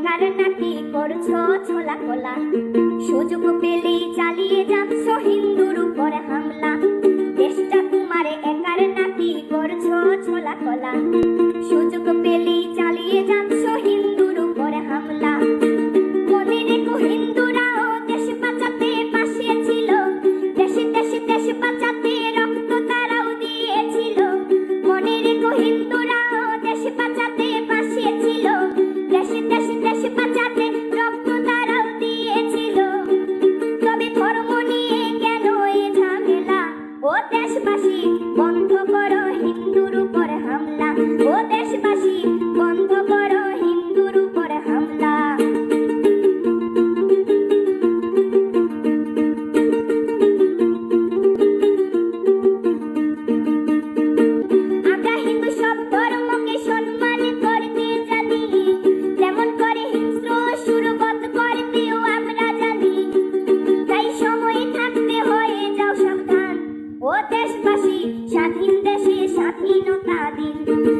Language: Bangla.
বেকার নাকি করছ ছোলা খোলা সুযোগ পেলে চালিয়ে যাচ্ছ হিন্দুর উপর হামলা। দেশটা তোমার একার নাকি করছ ছোলা খোলা সুযোগ পেলে চালিয়ে যাচ্ছ দেশবাসী স্বাধীনতা দিন